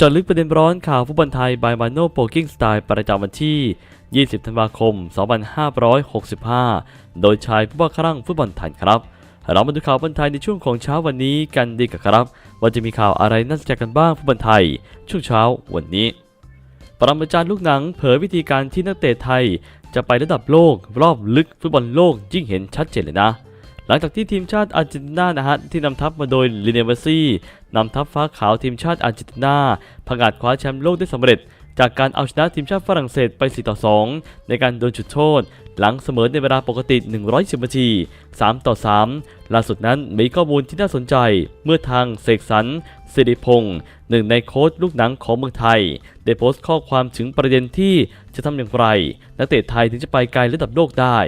จาะลึกประเด็นร้อนข่าวฟุตบอลไทย by Mano Poking Style ประจำวันที่ 20 ธันวาคม 2565 โดยชายผู้ว่าครั่งฟุตบอลไทยครับ เรามาดูข่าวฟุตบอลไทยในช่วงของเช้าวันนี้กันดีกว่าครับ ว่าจะมีข่าวอะไรน่าสนใจกันบ้างฟุตบอลไทย ช่วงเช้าวันนี้ ปรมาจารย์ลูกหนังเผยวิธีการที่นักเตะไทย จะไประดับโลกรอบลึกฟุตบอลโลกยิ่งเห็นชัดเจนเลยนะ หลังจากที่ทีมชาติอาร์เจนตินานะฮะที่นำทัพมาโดยลิเนเวอร์ซี่นำทัพฟ้าขาวทีมชาติอาร์เจนตินาผงาดคว้าแชมป์โลกได้สำเร็จ จากการเอาชนะทีมชาติฝรั่งเศสไป 4 ต่อ 2 ในการโดนจุดโทษ หลังเสมอในเวลาปกติ 110นาที 3 ต่อ 3 ล่าสุดนั้นมีข้อมูลที่น่าสนใจ เมื่อทางเสกสรรสิริพงศ์หนึ่งในโค้ชลูกหนังของเมืองไทย ได้โพสต์ข้อความถึงประเด็นที่จะทำอย่างไร นักเตะไทยถึงจะไปไกลระดับโลกได้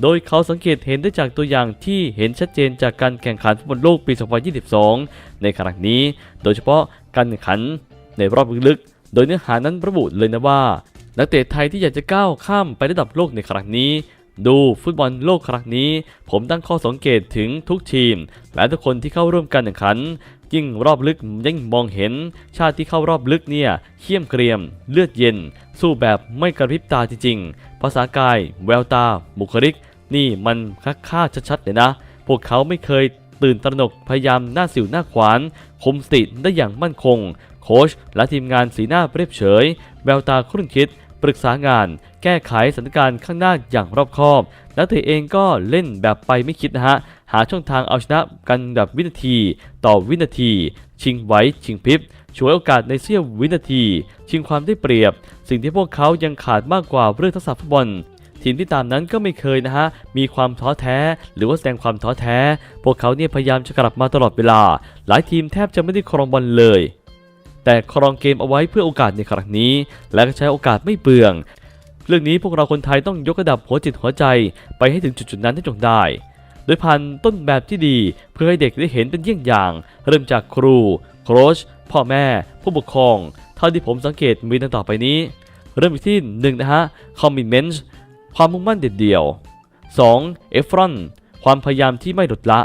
โดยเขาสังเกตเห็นได้จากตัวอย่างที่เห็นชัดเจนจากการแข่งขันฟุตบอลโลกปี 2022 ในครั้งนี้ โดยเฉพาะการแข่งขันในรอบลึกๆ โดยเนื้อหานั้นระบุเลยนะว่า นักเตะไทยที่อยากจะก้าวข้ามไประดับโลกในครั้งนี้ ดูฟุตบอลโลกครั้งนี้ ผมตั้งข้อสังเกตถึงทุกทีม และทุกคนที่เข้าร่วมการแข่งขัน ยิ่งรอบลึกยิ่งมองเห็น ชาติที่เข้ารอบลึกเนี่ยเขี้ยมเกรียม เลือดเย็น สู้แบบไม่กระพริบตาจริงๆ ภาษากาย แววตา บุคลิก นี่มันคักค่าชัดๆเลยนะ พวกเขาไม่เคยตื่นตระหนกพยายามหน้าสิวหน้าขวาน คุมสติได้อย่างมั่นคง โค้ชและทีมงานสีหน้าเรียบเฉย แววตาครุ่นคิด ปรึกษางาน แก้ไขสถานการณ์ข้างหน้าอย่างรอบคอบนักเตะเองก็เล่นแบบไปไม่คิดนะฮะ หาช่องทางเอาชนะกันแบบวินาที ต่อวินาที ชิงไหวชิงพริบช่วยโอกาสในเสี้ยววินาที ชิงความได้เปรียบ สิ่งที่พวกเขายังขาดมากกว่าเรื่องทักษะฟุตบอลทีมที่ตามนั้นก็ไม่เคยนะฮะ มีความท้อแท้ หรือว่าแสดงความท้อแท้ พวกเขาเนี่ยพยายามจะกลับมาตลอดเวลา หลายทีมแทบจะไม่ได้ครองบอลเลย แต่ครองเกมเอาไว้เพื่อโอกาสในครั้งนี้ และก็ใช้โอกาสไม่เปลือง เรื่องนี้พวกเราคนไทยต้องยกระดับหัวจิตหัวใจ ไปให้ถึงจุดๆนั้นให้จงได้ โดยผ่านต้นแบบที่ดี เพื่อให้เด็กได้เห็นเป็นเยี่ยงอย่าง เริ่มจากครูโค้ชพ่อแม่ ผู้ปกครอง เท่าที่ผมสังเกตมีดังต่อไปนี้ เริ่มที่หนึ่งนะฮะ commitment ความมุ่งมั่นเด็ดเดี่ยว 2. e f f r o n ความพยายามที่ไม่ลดละ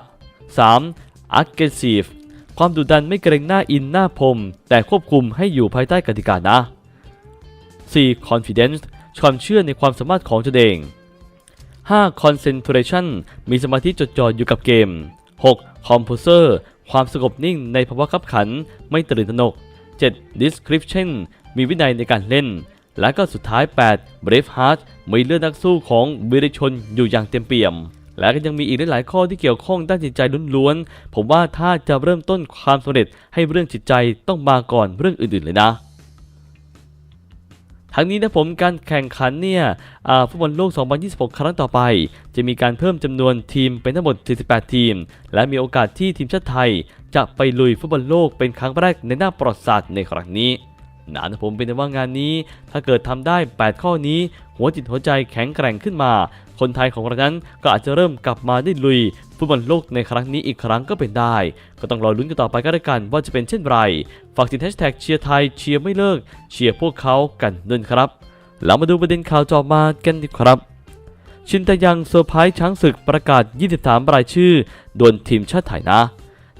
3. aggressive ความดุดันไม่เกรงหน้าอินหน้าพรมแต่ควบคุมให้อยู่ภายใต้กติกานะ 4. confidence ความเชื่อในความสามารถของตนเอง 5. concentration มีสมาธิจดจ่ออยู่กับเกม 6. composer ความสงบนิ่งในภาวะขับขันไม่ตื่นตระหนก 7. description มีวินัยในการเล่น และก็สุดท้าย 8. brave heart มีเลือดนักสู้ของวิริชนอยู่อย่างเต็มเปี่ยม และก็ยังมีอีกหลายข้อที่เกี่ยวข้องด้านจิตใจล้วนๆ ผมว่าถ้าจะเริ่มต้นความสำเร็จให้เรื่องจิตใจต้องมาก่อนเรื่องอื่นๆเลยนะ ทั้งนี้นะผมการแข่งขันเนี่ยฟุตบอลโลก 2026 ครั้งต่อไป จะมีการเพิ่มจำนวนทีมเป็นทั้งหมด 48 ทีม และมีโอกาสที่ทีมชาติไทย จะไปลุยฟุตบอลโลกเป็นครั้งแรกในหน้าประวัติศาสตร์ในครั้งนี้ นะนผมเป็นว่างานนี้ ถ้าเกิดทำได้ 8 ข้อนี้ หัวจิตหัวใจแข็งแกร่งขึ้นมา คนไทยของเรานั้นก็อาจจะเริ่มกลับมาได้ลุยฟุตบอลโลกในครั้งนี้อีกครั้งก็เป็นได้ ก็ต้องรอลุ้นกันต่อไปก็แล้วกันว่าจะเป็นเช่นไร ฝากติดแฮชแท็กเชียร์ไทยเชียร์ไม่เลิกเชียร์พวกเขากันด้วยครับเรามาดูประเด็นข่าวต่อมากันดีครับชินตายังเซอร์ไพรส์ช้างศึกประกาศ 23 รายชื่อดวลทีมชาติไทยนะ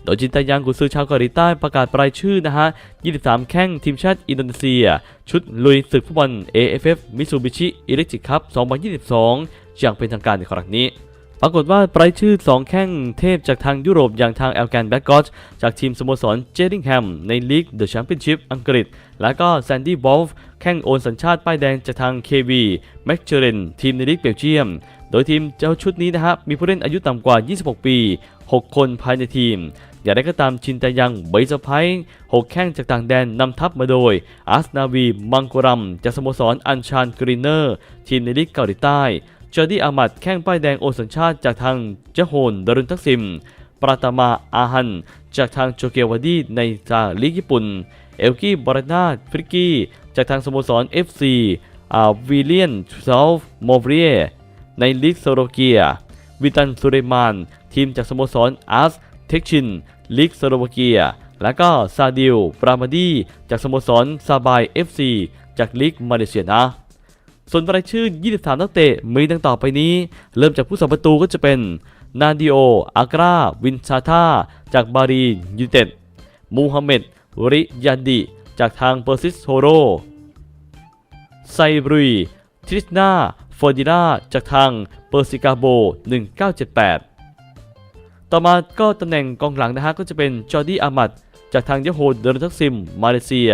โดยจินตายังกุซือชาวเกาหลีใต้ประกาศรายชื่อนะฮะ 23 แข้งทีมชาติอินโดนีเซีย ชุดลุยศึกฟุตบอล AFF Mitsubishi Electric Cup 2022 อย่างเป็นทางการในครั้งนี้ปรากฏว่ารายชื่อ 2 แข้งเทพจากทางยุโรปอย่างทางแอลแกนแบ็กกอชจากทีมสโมสรเจดิงแฮมในลีกเดอะแชมเปี้ยนชิพอังกฤษ และก็แซนดี้วอลฟ์แข้งโอนสัญชาติป้ายแดงจากทาง KV แมคเจเรนทีมในลีกเบลเยียม โดยทีมเจ้าชุดนี้นะครับมีผู้เล่นอายุต่ำกว่า 26 ปี 6 คนภายในทีม อย่างไรก็ตามชินตายังเบย์เซไพรส์6แข้งจากต่างแดนนำทัพมาโดยอาสนาวี มังกรัม จากสโมสรอันชานกรีเนอร์ ทีมในลีกเกาหลีใต้จอร์ดี้อามัดแข้งป้ายแดงโอสัญชาติจากทางเจโฮนดารุนทักซิม ปราตมาอาฮัน จากทางโจเกวาดีในจากลีกญี่ปุ่น เอลกี้บารานาฟริกกี้ จากทางสโมสร FC อาวิเลียนซอฟ์โมเรียในลีกโซโลเกีย วิตันสุเรมาน ทีมจากสโมสรอาร์สเทคชินลีกสโลวาเกีย และก็ซาดิลปรามาดี จากสโมสรซาบาย FC จากลีกมาเลเซียนะ ส่วนรายชื่อ 23 นักเตะมีดังต่อไปนี้ เริ่มจากผู้สัมประตูก็จะเป็น นาดิโอ อากรา วินชาธาจากบารียูเต็ดมูฮัมเหม็ดริยันดิจากทางเปอร์ซิสโฮโร ไซบรุยทริสนาฟอร์ดินาจากทางเปอร์ซิกาโบ 1978 ต่อมาก็ตำแหน่งกองหลังนะฮะก็จะเป็นจอร์ดี้อามัดจากทางยะโฮเดรทักซิม มาเลเซีย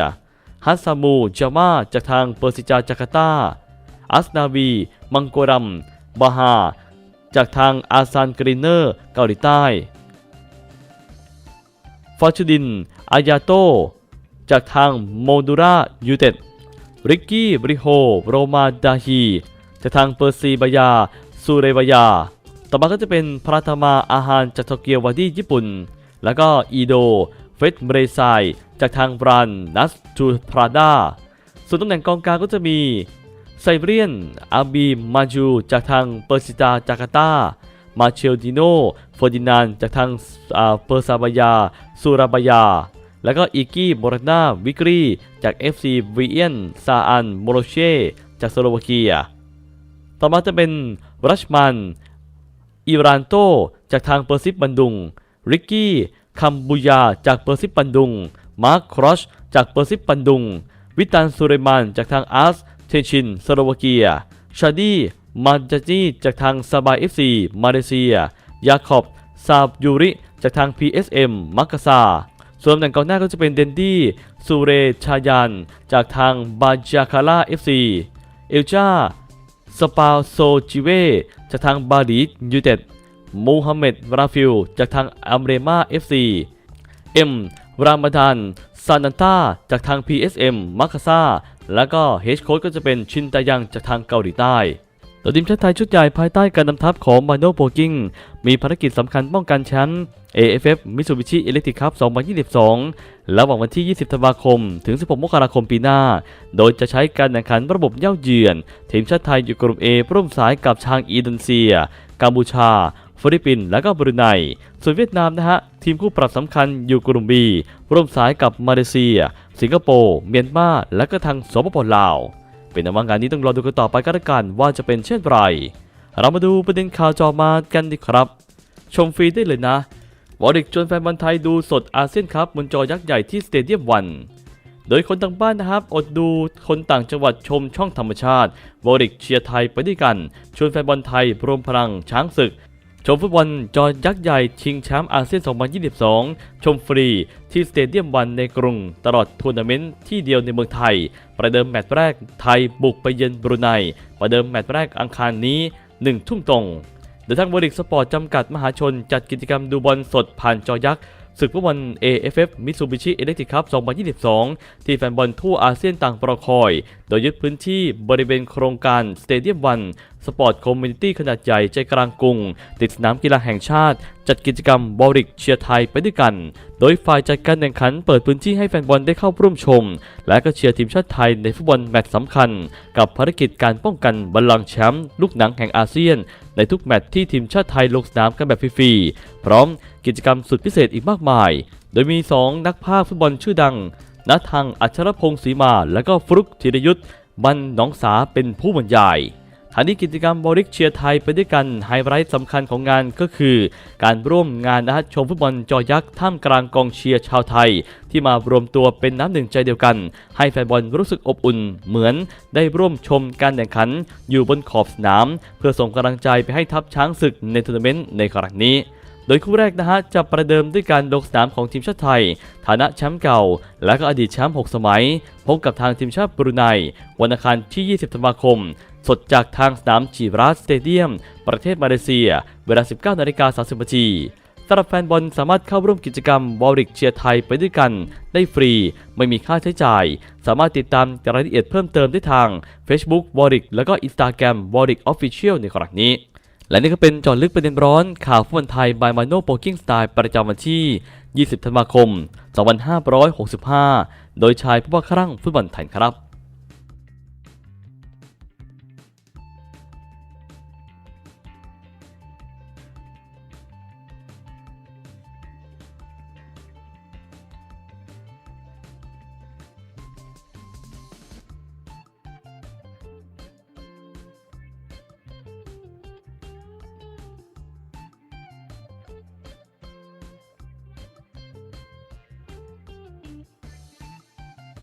ฮัสซามูจามาจากทางเปอร์ซิจาจาการ์ตา อัสนาวี มังโกรัม บาฮา จากทางอาซานกรีเนอร์ เกาหลีใต้ ฟอร์ชูดิน อายาโต จากทางโมดูรายูเต็ด ริกกี้ บริโฮ โรมาดาฮี จากทางเปอร์ซีบายา ซูเรบายา ต่อมาก็จะเป็นพราธรรมาอาหารจากโตเกียววาดีญี่ปุ่น แล้วก็อีโดเฟรดเมเรไซจากทางบรันนัสจูพราดาส่วนตำแหน่งกองกลางก็จะมีไซเบรียนอาบีมาจูจากทางเปอร์ซิตาจาการ์ตามาเชลดิโนเฟอร์ดินานจากทางอ่าเปอร์ซาบายาซูราบายา แล้วก็อีกี้โมรานาวิกรีจาก FC วีเอียนซาอันโมโรเชจากสโลวาเกีย ต่อมาจะเป็นรัชมัน อิรานโตจากทางเปอร์ซิปบันดุง ริกกี้ คัมบูยาจากเปอร์ซิปบันดุง มาร์คครอชจากเปอร์ซิปบันดุง วิตันสุเรมานจากทางอาร์สเทชินสโลวาเกีย ชาดีมาจาจีจากทางซาบายเอฟซีมาเลเซีย ยาคอบซาบยูริ จากทาง PSM มักกะซา ส่วนตำแหน่งกองหน้าก็จะเป็นเดนดี้ซูเรชายัน จากทางบาจาคาร่าเอฟซีเอลจา สปาโซจิเวจากทางบาลียูเต็ดมูฮัมเหม็ดราฟิลจากทางอัมเรมาเอฟซีเอ็มรามาดานซานันตาจากทาง PSM มักคาซาแล้วก็เฮชโค้ดก็จะเป็นชินตายังจากทางเกาหลีใต้ ตัวทีมชาติไทยชุดใหญ่ภายใต้การนำทัพของมาโนโปกิงมีภารกิจสำคัญป้องกันแชมป์ AFF Mitsubishi Electric Cup 2022 ระหว่างวันที่ 20 ธันวาคม ถึง 16 มกราคมปีหน้า โดยจะใช้การแข่งขันระบบเย่าเยือน ทีมชาติไทยอยู่กลุ่ม A ร่วมสายกับทางอินโดนีเซีย กัมพูชา ฟิลิปปินส์ และก็บรูไน ส่วนเวียดนามนะฮะ ทีมคู่ปรับสำคัญอยู่กลุ่ม B ร่วมสายกับมาเลเซีย สิงคโปร์ เมียนมา และก็ทางสปปลาว เป็นนว่างานนี้ต้องรอดูกันต่อไปก็แล้วกันว่าจะเป็นเช่นไร เรามาดูประเด็นข่าวจอมากันดีครับ ชมฟรีได้เลยนะวอริกชวนแฟนบอลไทยดูสดอาเซียนคัพบนจอยักษ์ใหญ่ที่สเตเดียมวัน โดยคนต่างบ้านนะครับ อดดูคนต่างจังหวัดชมช่องธรรมชาติวอริกเชียร์ไทยไปด้วยกัน ชวนแฟนบอลไทยรวมพลังช้างศึก ชมฟุตบอลจอยักษ์ใหญ่ชิงแชมป์อาเซียน 2022 ชมฟรีที่สเตเดียมวันในกรุง ตลอดทัวร์นาเมนต์ที่เดียวในเมืองไทย ประเดิมแมตช์แรกไทยบุกไปเยือนบรูไน ประเดิมแมตช์แรกอังคารนี้ 1 ทุ่มตรงโดยทางบริกสปอร์ตจำกัดมหาชน จัดกิจกรรมดูบอลสดผ่านจอยักษ์ศึกฟุตบอล AFF Mitsubishi Electric Cup 2022 ที่แฟนบอลทั่วอาเซียนต่างรอคอย โดยยึดพื้นที่บริเวณโครงการสเตเดียมวัน สปอร์ตคอมมูนิตี้ขนาดใหญ่ใจกลางกรุง ติดสนามกีฬาแห่งชาติ จัดกิจกรรมบอริกเชียร์ไทยไปด้วยกัน โดยฝ่ายจัดการแข่งขันเปิดพื้นที่ให้แฟนบอลได้เข้าร่วมชม และก็เชียร์ทีมชาติไทยในฟุตบอลแมตช์สำคัญ กับภารกิจการป้องกันบัลลังแชมป์ลูกหนังแห่งอาเซียน ในทุกแมตช์ที่ทีมชาติไทยลงสนามกันแบบฟรีๆพร้อมกิจกรรมสุดพิเศษอีกมากมาย โดยมี 2 นักพากย์ฟุตบอลชื่อดังนัทางอัชรพงศ์ศรีมา และก็ฟลุกธีรยุทธ์บันหนองสาเป็นผู้บรรยาย ทางนี้กิจกรรมบริกเชียร์ไทยไปด้วยกันไฮไลท์สำคัญของงานก็คือ การร่วมงานนะฮะชมฟุตบอลจอยักษ์ท่ามกลางกองเชียร์ชาวไทย ที่มารวมตัวเป็นน้ำหนึ่งใจเดียวกัน ให้แฟนบอลรู้สึกอบอุ่นเหมือนได้ร่วมชมการแข่งขันอยู่บนขอบสนาม เพื่อส่งกำลังใจไปให้ทัพช้างศึกในทัวร์นาเมนต์ในครั้งนี้ โดยคู่แรกนะฮะจะประเดิมด้วยการลงสนามของทีมชาติไทย ฐานะแชมป์เก่า และก็อดีตแชมป์6สมัย พบกับทางทีมชาติบรูไนวันอังคารที่ 20 ธันวาคม สดจากทางสนามจีราสสเตเดียม ประเทศมาเลเซีย เวลา 19นาฬิกา30นาทีสำหรับแฟนบอลสามารถเข้าร่วมกิจกรรมวอริกเชียร์ไทยไปด้วยกัน ได้ฟรี ไม่มีค่าใช้จ่าย สามารถติดตามรายละเอียดเพิ่มเติมได้ทาง Facebook w a r i c แล้วก็ Instagram w a r i c Official ในครั้งนี้ และนี่ก็เป็นจอดลึกประเด็นร้อนข่าวฟุตบอลไทยบายมาโนโปกิ้งสไตล์ประจำวันที่ 20 ธันวาคม 2565 โดยชายผู้ว่าครั่งฟุตบอลไทยครับ